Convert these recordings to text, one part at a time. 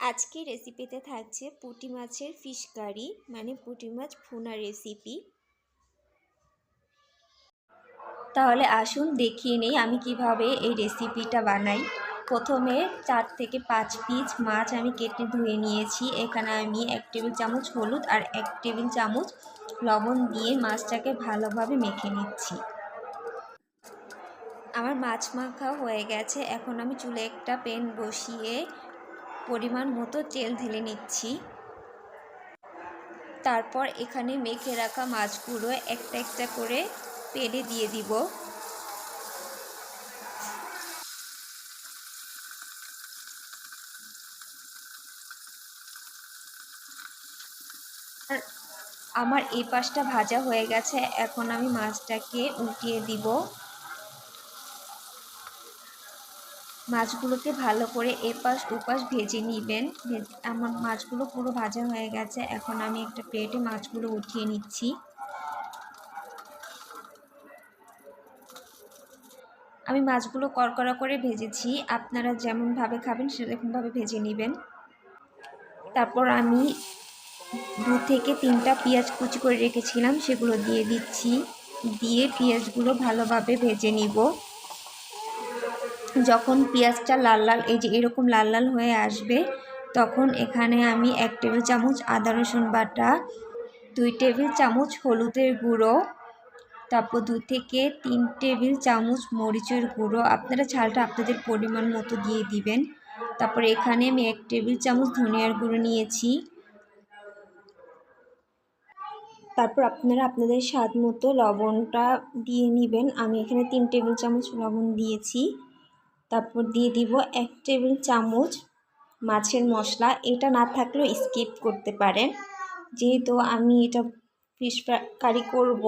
আজকে রেসিপিতে থাকছে পুঁটি মাছের ফিশ কারি মানে পুঁটি মাছ ভুনা রেসিপি। তাহলে আসুন দেখিয়ে নেই আমি কীভাবে এই রেসিপিটা বানাই। প্রথমে চার থেকে পাঁচ পিস মাছ আমি কেটে ধুয়ে নিয়েছি। এখানে আমি এক টেবিল চামচ হলুদ আর এক টেবিল চামচ লবণ দিয়ে মাছটাকে ভালোভাবে মেখে নিচ্ছি। আমার মাছ মাখা হয়ে গেছে। এখন আমি চুলে একটা পেন বসিয়ে পরিমাণ মতো তেল ঢেলে নিচ্ছি। তারপর এখানে মেখে রাখা মাছগুলো একটা একটা করে পেলে দিয়ে দিব। আমার এই পাশটা ভাজা হয়ে গেছে, এখন আমি মাছটাকে উল্টিয়ে দিব। মাছগুলোকে ভালো করে এপাশ ওপাশ ভেজে নেবেন। আমার মাছগুলো পুরো ভাজা হয়ে গেছে। এখন আমি একটা প্লেটে মাছগুলো উঠিয়ে নিচ্ছি। আমি মাছগুলো করকরা করে ভেজেছি। আপনারা যেমনভাবে খাবেন সেরকমভাবে ভেজে নেবেন। তারপর আমি দু থেকে তিনটা পেঁয়াজ কুচি করে রেখেছিলাম, সেগুলো দিয়ে দিচ্ছি। দিয়ে পেঁয়াজগুলো ভালোভাবে ভেজে নিব। যখন পেঁয়াজটা লাল লাল, এই যে এরকম লাল লাল হয়ে আসবে, তখন এখানে আমি এক টেবিল চামচ আদা রসুন বাটা, দুই টেবিল চামচ হলুদের গুঁড়ো, তারপর দু থেকে তিন টেবিল চামচ মরিচের গুঁড়ো। আপনারা ঝালটা আপনাদের পরিমাণ মতো দিয়ে দিবেন। তারপর এখানে আমি এক টেবিল চামচ ধনিয়ার গুঁড়ো নিয়েছি। তারপর আপনারা আপনাদের স্বাদ মতো লবণটা দিয়ে নেবেন। আমি এখানে তিন টেবিল চামচ লবণ দিয়েছি। তারপর দিয়ে দিব এক টেবিল চামচ মাছের মশলা। এটা না থাকলেও স্কিপ করতে পারেন। যেহেতু আমি এটা ফিশ কারি করব,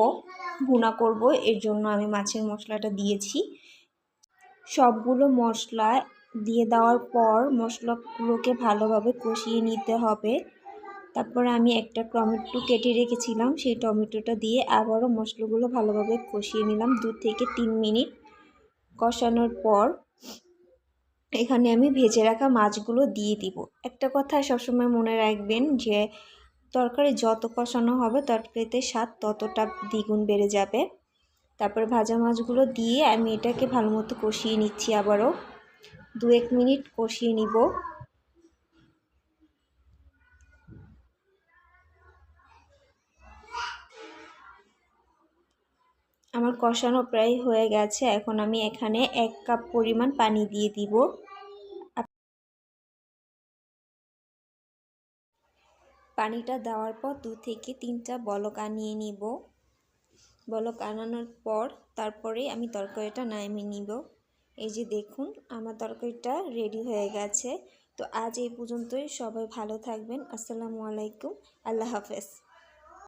ভুনা করব, এর জন্য আমি মাছের মশলাটা দিয়েছি। সবগুলো মশলা দিয়ে দেওয়ার পর মশলাগুলোকে ভালোভাবে কষিয়ে নিতে হবে। তারপর আমি একটা টমেটো কেটে রেখেছিলাম, সেই টমেটোটা দিয়ে আবারও মশলাগুলো ভালোভাবে কষিয়ে নিলাম দু থেকে তিন মিনিট। কষানোর পর এখানে আমি ভেজে রাখা মাছগুলো দিয়ে দিব। একটা কথা সবসময় মনে রাখবেন যে, তরকারি যত কষানো হবে, তরকারিতে স্বাদ ততটা দ্বিগুণ বেড়ে যাবে। তারপর ভাজা মাছগুলো দিয়ে আমি এটাকে ভালো মতো কষিয়ে নিচ্ছি আবারও। দু এক মিনিট কষিয়ে নিব। আমার কষানো প্রায় হয়ে গেছে, এখন আমি এখানে এক কাপ পরিমাণ পানি দিয়ে দিব। পানিটা দেওয়ার পর দু থেকে তিনটা বলক আনিয়ে নিব। বলক আনানোর পর তারপরে আমি তরকারিটা নামিয়ে নিব। এই যে দেখুন, আমার তরকারিটা রেডি হয়ে গেছে। তো আজ এই পর্যন্তই, সবাই ভালো থাকবেন। আসসালামু আলাইকুম, আল্লাহ হাফেজ।